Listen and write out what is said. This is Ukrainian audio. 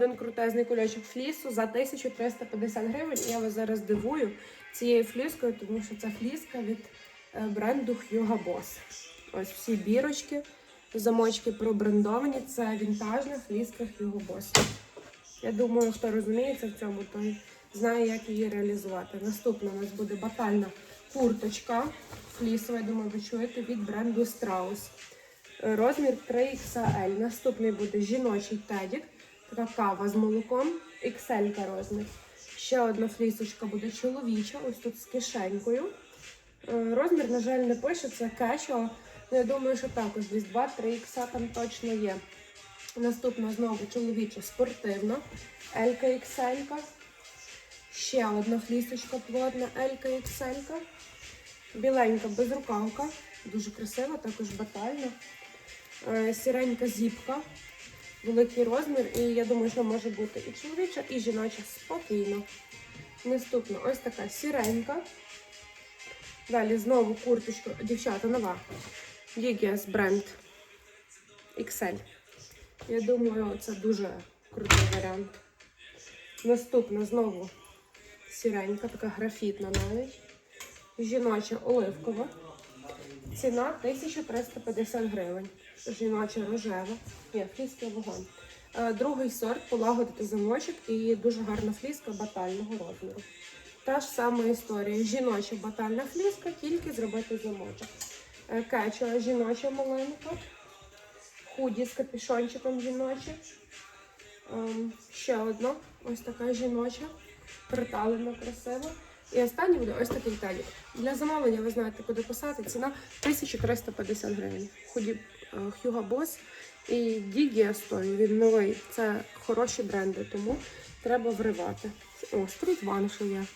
Один крутезний кульочок флісу за 1350 гривень. Я вас зараз дивую цією фліскою, тому що це фліска від е, бренду Hugo Boss. Ось всі бірочки, замочки пробрендовані. Це вінтажна фліска Hugo Boss. Я думаю, хто розуміється в цьому, той знає, як її реалізувати. Наступна у нас буде батальна курточка флісова, я думаю, ви чуєте, від бренду Strauss. Розмір 3XL. Наступний буде жіночий тедік. Така кава з молоком. XL розмір. Ще одна флісочка буде чоловіча, ось тут з кишенькою. Е, Розмір, на жаль, не пише, це кешо. Ну, я думаю, що також десь 2-3 ікса там точно є. Наступна знову чоловіча спортивна. Елька XL. Ще одна флісочка плотна, Елька XL. Біленька безрукавка. Дуже красива, також батальна. Е, Сіренька зіпка. Великий розмір. І я думаю, що може бути і чоловіча, і жіноча спокійно. Наступна ось така сіренька. Далі знову курточка. Дівчата, нова. Gigias бренд XL. Я думаю, це дуже крутий варіант. Наступна знову сіренька, така графітна навіть. Жіноча оливкова. Ціна 1350 гривень. Жіноча рожева. Ні, фліска вогонь. Е, Другий сорт полагодити замочок і дуже гарна фліска батального розміру. Та ж сама історія. Жіноча батальна фліска, тільки зробити замочок. Е, Кечуа жіноча маленька. Худі з капюшончиком жіночі. Ем, ще одна, ось така жіноча, приталена, красива. І останній буде ось такий талік. Для замовлення ви знаєте, куди писати. Ціна 1350 гривень. Худі е, Бос і Digi стою. він новий. Це хороші бренди, тому треба вривати. О, Street ваншу я.